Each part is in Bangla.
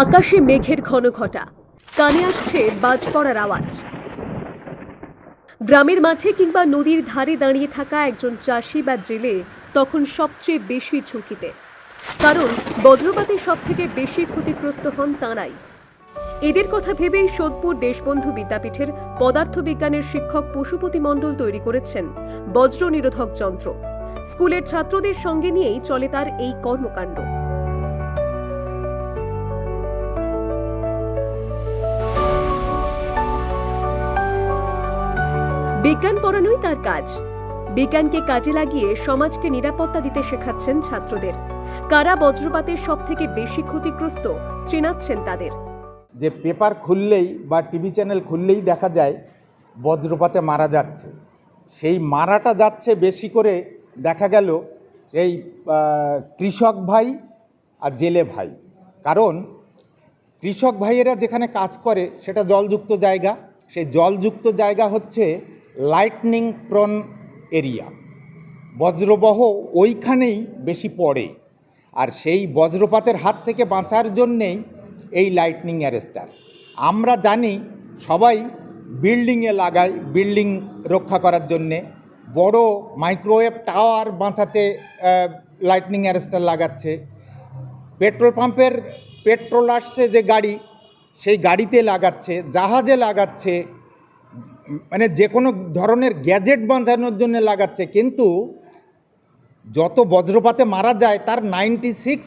আকাশে মেঘের ঘন ঘটা। কানে আসছে বাজ পড়ার আওয়াজ। গ্রামের মাঠে কিংবা নদীর ধারে দাঁড়িয়ে থাকা একজন চাষি বা জেলে তখন সবচেয়ে বেশি ঝুঁকিতে। কারণ বজ্রপাতে সব থেকে বেশি ক্ষতিগ্রস্ত হন তাঁরাই। এদের কথা ভেবেই সোদপুর দেশবন্ধু বিদ্যাপীঠের পদার্থবিজ্ঞানের শিক্ষক পশুপতি মণ্ডল তৈরি করেছেন বজ্র নিরোধক যন্ত্র। স্কুলের ছাত্রদের সঙ্গে নিয়েই চলে তার এই কর্মকাণ্ড। বিজ্ঞান পড়ানোই তার কাজ। বিজ্ঞানকে কাজে লাগিয়ে সমাজকে নিরাপত্তা দিতে শেখাচ্ছেন ছাত্রদের। কারা বজ্রপাতের সব থেকে বেশি ক্ষতিগ্রস্ত চেনাচ্ছেন তাদের। যে পেপার খুললেই বা টিভি চ্যানেল খুললেই দেখা যায়, বজ্রপাতে মারা যাচ্ছে। সেই মারাটা যাচ্ছে বেশি করে দেখা গেল এই কৃষক ভাই আর জেলে ভাই। কারণ কৃষক ভাইয়েরা যেখানে কাজ করে, সেটা জলযুক্ত জায়গা। সেই জলযুক্ত জায়গা হচ্ছে লাইটনিং প্রন এরিয়া বজ্রবহ ওইখানেই বেশি পড়ে। আর সেই বজ্রপাতের হাত থেকে বাঁচার জন্যেই এই লাইটনিং অ্যারেস্টার আমরা জানি সবাই বিল্ডিংয়ে লাগাই বিল্ডিং রক্ষা করার জন্যে। বড় মাইক্রোওয়েভ টাওয়ার বাঁচাতে লাইটনিং অ্যারেস্টার লাগাচ্ছে। পেট্রোল পাম্পের পেট্রোল আসছে যে গাড়ি, সেই গাড়িতে লাগাচ্ছে, জাহাজে লাগাচ্ছে। মানে যে কোনো ধরনের গ্যাজেট বাঁধানোর জন্য লাগাচ্ছে, কিন্তু যত বজ্রপাতে মারা যায়, তার নাইনটি সিক্স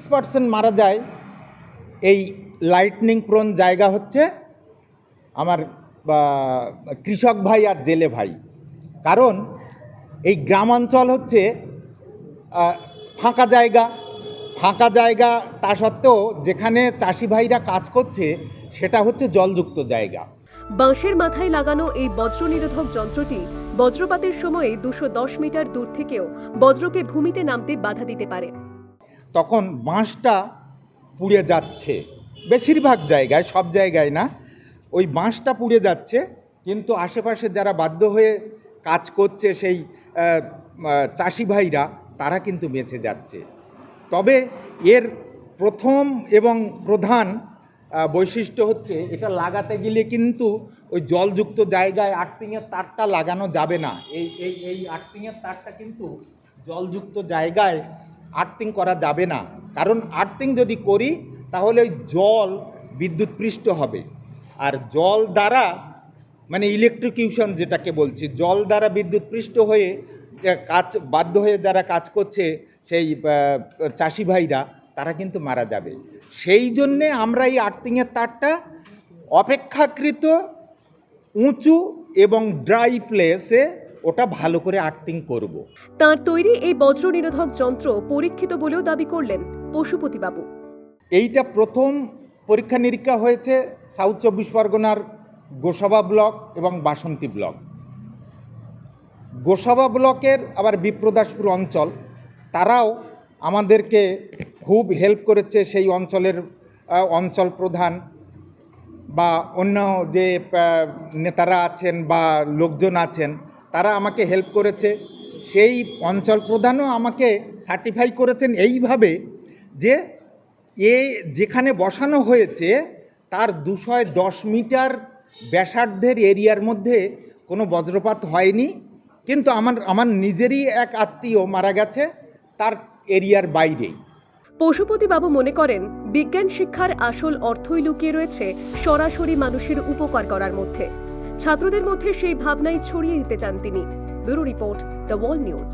মারা যায়। এই লাইটনিং প্রোন জায়গা হচ্ছে আমার কৃষক ভাই আর জেলে ভাই। কারণ এই গ্রামাঞ্চল হচ্ছে ফাঁকা জায়গা। ফাঁকা জায়গা তা সত্ত্বেও যেখানে চাষি ভাইরা কাজ করছে, সেটা হচ্ছে জলযুক্ত জায়গা। বাঁশের মাথায় লাগানো এই বজ্র নিরোধক যন্ত্রটি বজ্রপাতের সময়ে দুশো মিটার দূর থেকেও বজ্রকে ভূমিতে নামতে বাধা দিতে পারে। তখন বাঁশটা পুড়ে যাচ্ছে। বেশিরভাগ জায়গায়, সব জায়গায় না, ওই বাঁশটা পুড়ে যাচ্ছে। কিন্তু আশেপাশে যারা বাধ্য হয়ে কাজ করছে সেই চাষি ভাইরা, তারা কিন্তু বেঁচে যাচ্ছে। তবে এর প্রথম এবং প্রধান বৈশিষ্ট্য হচ্ছে এটা লাগাতে গেলে কিন্তু ওই জলযুক্ত জায়গায় আর্থিংয়ের তারটা লাগানো যাবে না। এই এই এই আর্থিংয়ের তারটা কিন্তু জলযুক্ত জায়গায় আর্থিং করা যাবে না। কারণ আর্থিং যদি করি, তাহলে ওই জল বিদ্যুৎপৃষ্ট হবে। আর জল দ্বারা মানে ইলেকট্রিকিউশন যেটাকে বলছি, জল দ্বারা বিদ্যুৎপৃষ্ট হয়ে যে কাজ, বাধ্য হয়ে যারা কাজ করছে, সেই চাষি ভাইরা, তারা কিন্তু মারা যাবে। সেই জন্যে আমরা এই আর্থিংয়ের তারটা অপেক্ষাকৃত উঁচু এবং ড্রাই প্লেসে ওটা ভালো করে আর্থিং করব। তার তৈরি এই বজ্র নিরোধক যন্ত্র পরীক্ষিত বলেও দাবি করলেন পশুপতিবাবু এইটা প্রথম পরীক্ষা নিরীক্ষা হয়েছে সাউথ চব্বিশ পরগনার গোসাবা ব্লক এবং বাসন্তী ব্লক গোসাবা ব্লকের আবার বিপ্রদাসপুর অঞ্চল তারাও আমাদেরকে খুব হেল্প করেছে সেই অঞ্চলের অঞ্চল প্রধান বা অন্য যে নেতারা আছেন বা লোকজন আছেন, তারা আমাকে হেল্প করেছে। সেই অঞ্চল প্রধানও আমাকে সার্টিফাই করেছেন এইভাবে যে, এ যেখানে বসানো হয়েছে, তার দুশয় দশ মিটার ব্যাসার্ধের এরিয়ার মধ্যে কোনো বজ্রপাত হয়নি। কিন্তু আমার আমার নিজেরই এক আত্মীয় মারা গেছে, তার এরিয়ার বাইরেই। পশুপতিবাবু মনে করেন, বিজ্ঞান শিক্ষার আসল অর্থই লুকিয়ে রয়েছে সরাসরি মানুষের উপকার করার মধ্যে। ছাত্রদের মধ্যে সেই ভাবনাই ছড়িয়ে দিতে চান তিনি। Bureau report, the wall news.